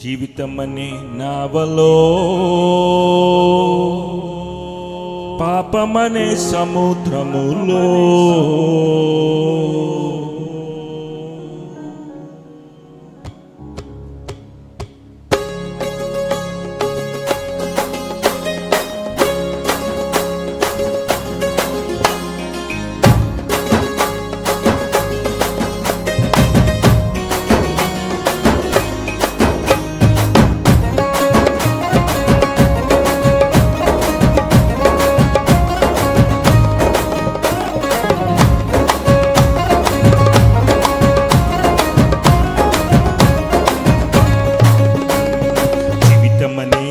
జీవితమని నావలో పాపమనే సముద్రములో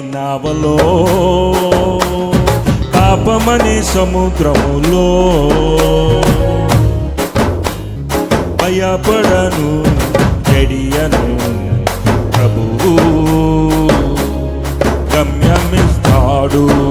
నావలో. పాపమని సముద్రములో. భయపడను చెడియను ప్రభువు. గమ్యమిస్తాడు.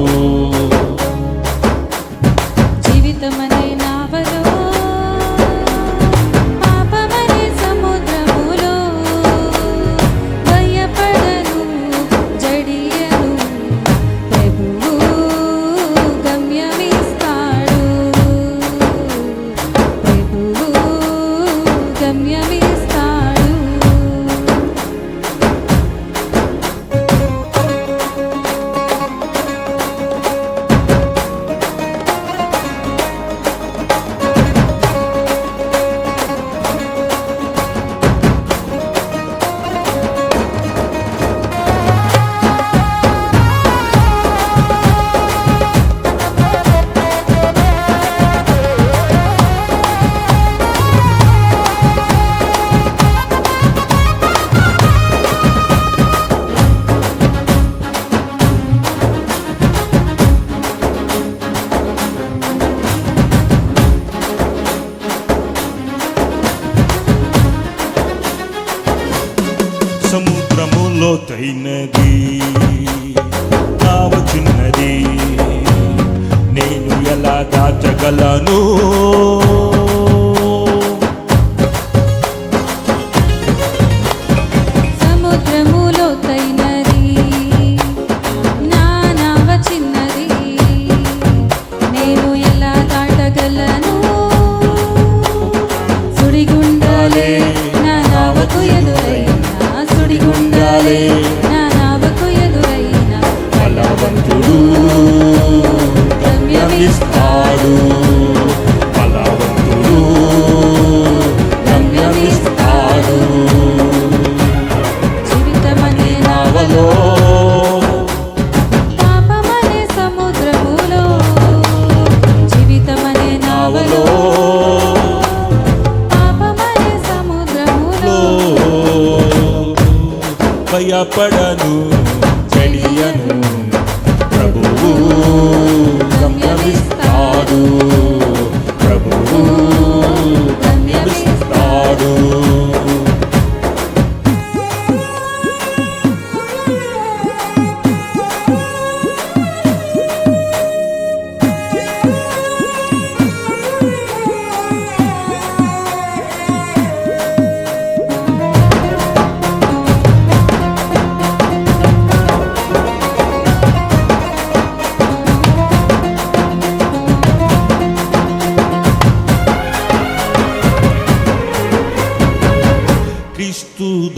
సముద్రము లోతైనది నావ చిన్నది. నేను ఎలా దాచగలను? భయపడను చెడియను ప్రభువు.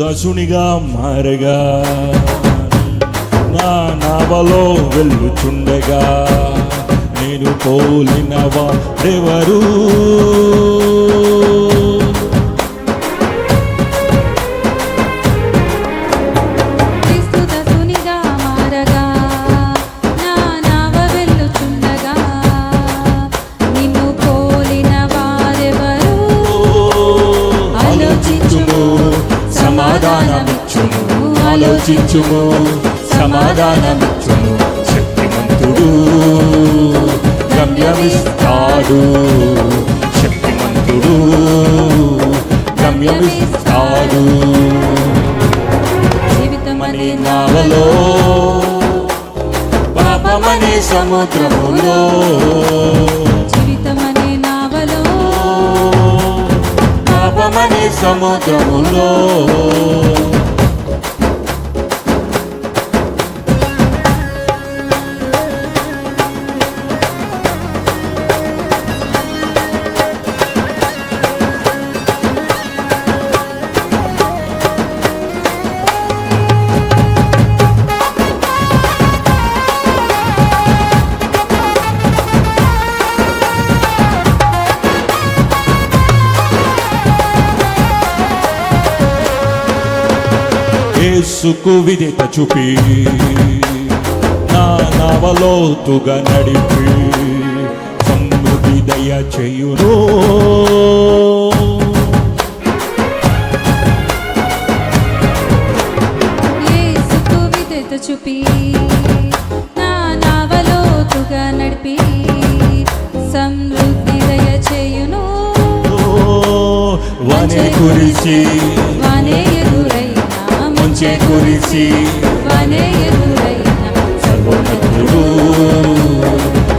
దశునిగా మారగా. నా నావలో వెళ్ళుచుండగా నేను పోలినవా వారెవరు ఆలోచించుము సమాధానమిచ్చుము శక్తిమంతుడు గమ్యమిస్తాడు. శక్తిమంతుడు గమ్యమిస్తాడు. జీవితమనే మని నావలో పాపమనే సముద్రములో. జీవితమనే నావలో పాపమనే సముద్రములో. యేసుకు విధేత చూపి నా నవలోతుగా నడిపి సమృద్ధి దయ చేయును. చూపి నా నావలోతుగా నడిపి సమృద్ధి దయచేయును వనే కురిసి వానే ఎదురైనా ఎదురైనా సర్వోన్నతుడు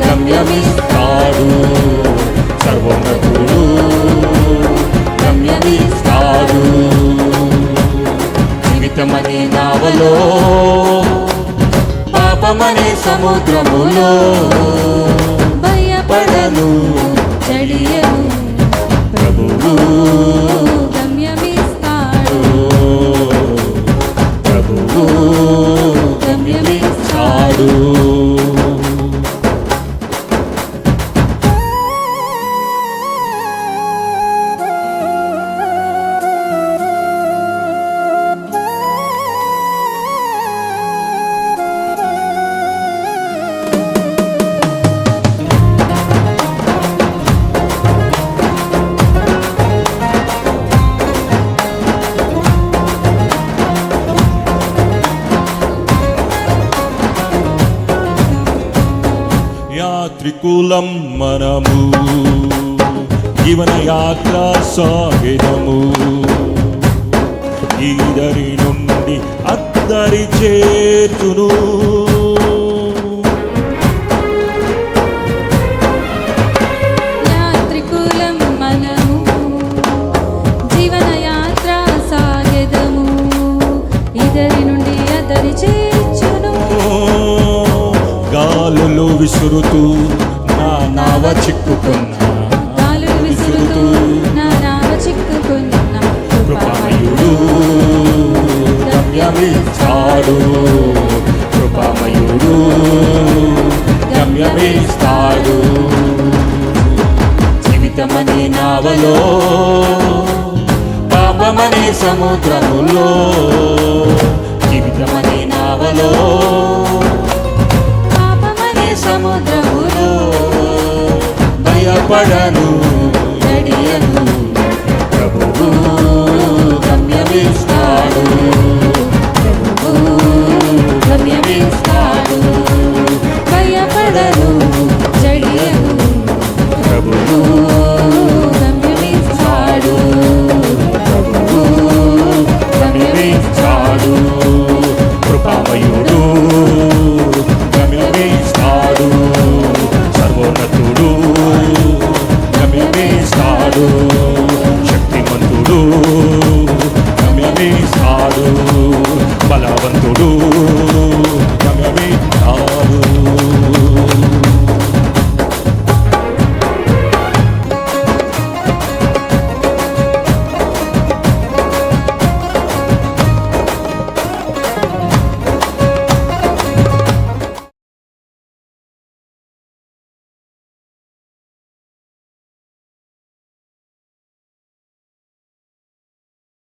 గమ్యమిస్తాడు. సర్వోన్నతుడు గమ్యమిస్తాడు. జీవితమనే నావలో పాపమనే సముద్రములో భయపడను చడియను. ప్రభువు. గమ్యమిస్తాడు త్రికూలం మనము. జీవన యాత్ర సాగినము ఈదరి నుండి అద్దరి చేర్చును. విసురుతూ నా నావ చిక్కుకున్నా. గాలులు విసురుతూ నా నావ చిక్కుకున్న. కృపామయుడు గమ్యమిస్తాడు కృపామయుడు గమ్యమిస్తాడు జీవితమనే నావలో పాపమనే సముద్రములో జీవితమనే నావలో